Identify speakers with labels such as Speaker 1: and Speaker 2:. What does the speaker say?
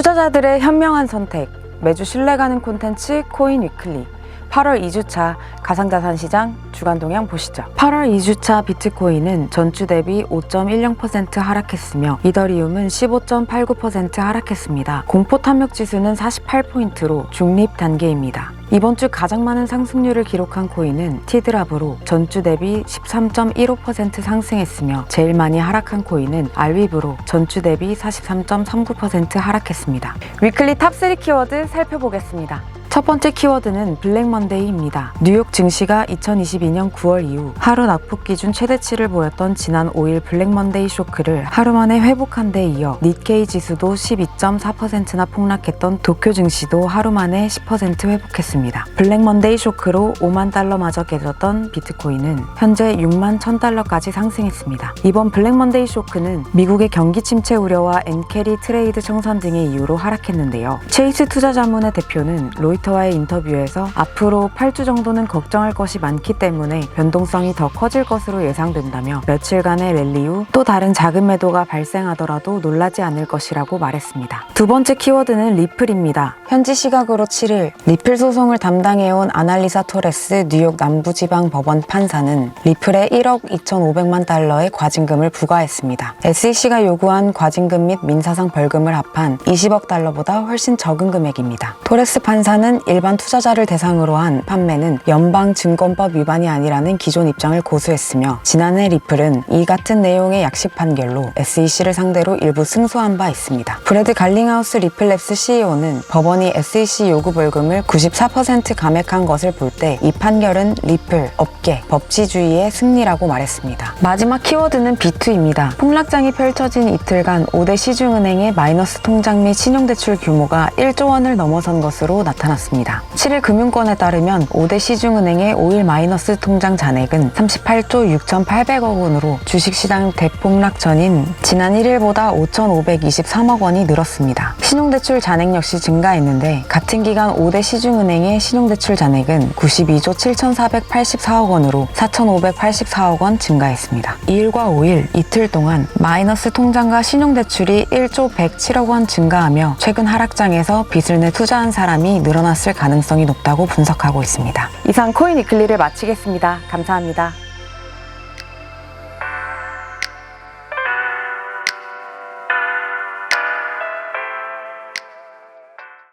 Speaker 1: 투자자들의 현명한 선택, 매주 신뢰가는 콘텐츠 코인 위클리. 8월 2주차 가상자산 시장 주간 동향 보시죠. 8월 2주차 비트코인은 전주 대비 5.10% 하락했으며 이더리움은 15.89% 하락했습니다. 공포 탐욕 지수는 48포인트로 중립 단계입니다. 이번 주 가장 많은 상승률을 기록한 코인은 티드랍으로 전주 대비 13.15% 상승했으며 제일 많이 하락한 코인은 알위브로 전주 대비 43.39% 하락했습니다. 위클리 탑3 키워드 살펴보겠습니다. 첫 번째 키워드는 블랙 먼데이입니다. 뉴욕 증시가 2022년 9월 이후 하루 낙폭 기준 최대치를 보였던 지난 5일 블랙 먼데이 쇼크를 하루 만에 회복한 데 이어 닛케이 지수도 12.4%나 폭락했던 도쿄 증시도 하루 만에 10% 회복했습니다. 블랙 먼데이 쇼크로 5만 달러마저 깨졌던 비트코인은 현재 6만 1000달러까지 상승했습니다. 이번 블랙 먼데이 쇼크는 미국의 경기 침체 우려와 엔캐리 트레이드 청산 등의 이유로 하락했는데요. 체이스 투자자문의 대표는 로이 터와의 인터뷰에서 앞으로 8주 정도는 걱정할 것이 많기 때문에 변동성이 더 커질 것으로 예상된다며 며칠간의 랠리 후 또 다른 자금 매도가 발생하더라도 놀라지 않을 것이라고 말했습니다. 두 번째 키워드는 리플입니다. 현지 시각으로 7일 리플 소송을 담당해온 아날리사 토레스 뉴욕 남부지방 법원 판사는 리플에 1억 2,500만 달러의 과징금을 부과했습니다. SEC가 요구한 과징금 및 민사상 벌금을 합한 20억 달러보다 훨씬 적은 금액입니다. 토레스 판사는 일반 투자자를 대상으로 한 판매는 연방 증권법 위반이 아니라는 기존 입장을 고수했으며 지난해 리플은 이 같은 내용의 약식 판결로 SEC를 상대로 일부 승소한 바 있습니다. 브래드 갈링하우스 리플랩스 CEO는 법원이 SEC 요구 벌금을 94% 감액한 것을 볼 때 이 판결은 리플, 업계, 법치주의의 승리라고 말했습니다. 마지막 키워드는 B2입니다. 폭락장이 펼쳐진 이틀간 5대 시중은행의 마이너스 통장 및 신용대출 규모가 1조 원을 넘어선 것으로 나타났 습니다. 7일 금융권에 따르면 5대 시중은행의 5일 마이너스 통장 잔액은 38조 6,800억 원으로 주식시장 대폭락 전인 지난 1일보다 5,523억 원이 늘었습니다. 신용대출 잔액 역시 증가했는데 같은 기간 5대 시중은행의 신용대출 잔액은 92조 7,484억 원으로 4,584억 원 증가했습니다. 2일과 5일 이틀 동안 마이너스 통장과 신용대출이 1조 107억 원 증가하며 최근 하락장에서 빚을 내 투자한 사람이 늘어났을 가능성이 높다고 분석하고 있습니다. 이상 코인 위클리를 마치겠습니다. 감사합니다.